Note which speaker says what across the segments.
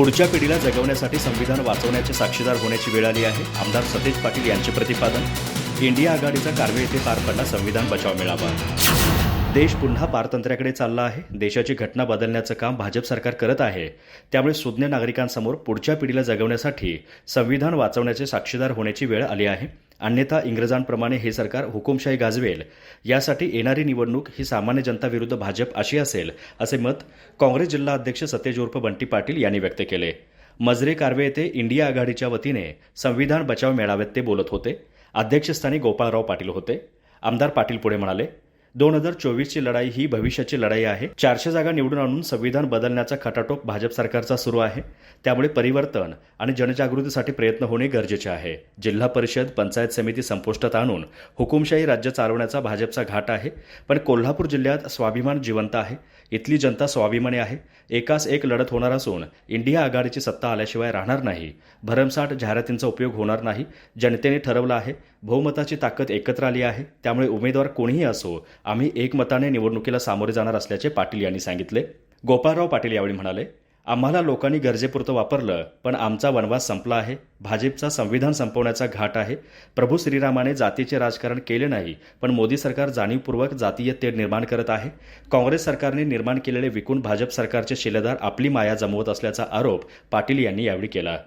Speaker 1: पुढच्या पिढीला जगवण्यासाठी संविधान वाचवण्याचे साक्षीदार होण्याची वेळ आली आहे. आमदार सतेज पाटील यांचे प्रतिपादन. इंडिया आघाडीचा कारवे येथे पार पडला संविधान बचाव मेळावा. देश पुन्हा पारतंत्र्याकडे चालला आहे. देशाची घटना बदलण्याचं काम भाजप सरकार करत आहे. त्यामुळे सुज्ञ नागरिकांसमोर पुढच्या पिढीला जगवण्यासाठी संविधान वाचवण्याचे साक्षीदार होण्याची वेळ आली आहे. अन्यथा इंग्रजांप्रमाणे हे सरकार हुकुमशाही गाजवेल. यासाठी येणारी निवडणूक ही सामान्य जनता विरुद्ध भाजप अशी असेल असे मत काँग्रेस जिल्हा अध्यक्ष सतेज उर्फ बंटी पाटील यांनी व्यक्त केले. मजरे कारवे येथे इंडिया आघाडीच्या वतीने संविधान बचाव मेळाव्यात ते बोलत होते. अध्यक्षस्थानी गोपाळराव पाटील होते. आमदार पाटील पुढे म्हणाले दोन हजार चोवीसची लढाई ही भविष्याची लढाई आहे. चारशे जागा निवडून आणून संविधान बदलण्याचा खटाटोप भाजप सरकारचा सुरू आहे. त्यामुळे परिवर्तन आणि जनजागृतीसाठी प्रयत्न होणे गरजेचे आहे. जिल्हा परिषद पंचायत समिती संपुष्टात आणून हुकुमशाही राज्य चालवण्याचा भाजपचा घाट आहे. पण कोल्हापूर जिल्ह्यात स्वाभिमान जिवंत आहे. इथली जनता स्वाभिमानी आहे. एकास एक लढत होणार असून इंडिया आघाडीची सत्ता आल्याशिवाय राहणार नाही. भरमसाठ जाहिरातींचा उपयोग होणार नाही. जनतेने ठरवलं आहे. बहुमताची ताकद एकत्र आली आहे. त्यामुळे उमेदवार कोणीही असो आम्ही एकमताने निवडणुकीला सामोरे जाणार असल्याचे पाटील यांनी सांगितले. गोपाळराव पाटील यावेळी म्हणाले आम्हाला लोकांनी गरजेपुरतं वापरलं पण आमचा वनवास संपला आहे. भाजपचा संविधान संपवण्याचा घाट आहे. प्रभू श्रीरामाने जातीचे राजकारण केले नाही पण मोदी सरकार जाणीवपूर्वक जातीय तेढ निर्माण करत आहे. काँग्रेस सरकारने निर्माण केलेले विकून भाजप सरकारचे शिलेदार आपली माया जमवत असल्याचा आरोप पाटील यांनी यावेळी केला.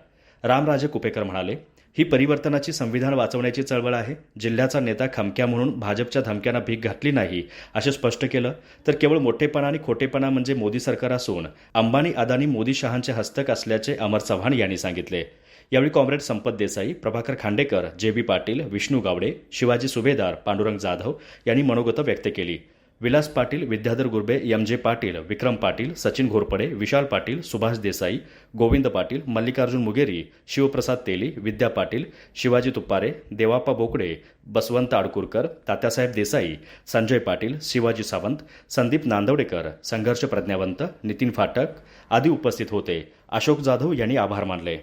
Speaker 1: रामराजे कुपेकर म्हणाले ही परिवर्तनाची संविधान वाचवण्याची चळवळ आहे. जिल्ह्याचा नेता खमक्या म्हणून भाजपच्या धमक्यांना भीक घातली नाही असे स्पष्ट केलं तर केवळ मोठेपणा आणि खोटेपणा म्हणजे मोदी सरकार असून अंबानी अदानी मोदी शहांचे हस्तक असल्याचे अमर चव्हाण यांनी सांगितले. यावेळी कॉम्रेड संपत देसाई प्रभाकर खांडेकर जे बी पाटील विष्णू गावडे शिवाजी सुभेदार पांडुरंग जाधव यांनी मनोगत व्यक्त केली. विलास पाटील विद्याधर गुर्बे एम जे पाटील विक्रम पाटील सचिन घोरपडे विशाल पाटील सुभाष देसाई गोविंद पाटील मल्लिकार्जुन मुगेरी शिवप्रसाद तेली विद्या पाटील शिवाजी तुप्पारे देवाप्पा बोकडे बसवंत आडकुरकर तात्यासाहेब देसाई संजय पाटील शिवाजी सावंत संदीप नांदवडेकर संघर्ष प्रज्ञावंत नितीन फाटक आदी उपस्थित होते. अशोक जाधव यांनी आभार मानले.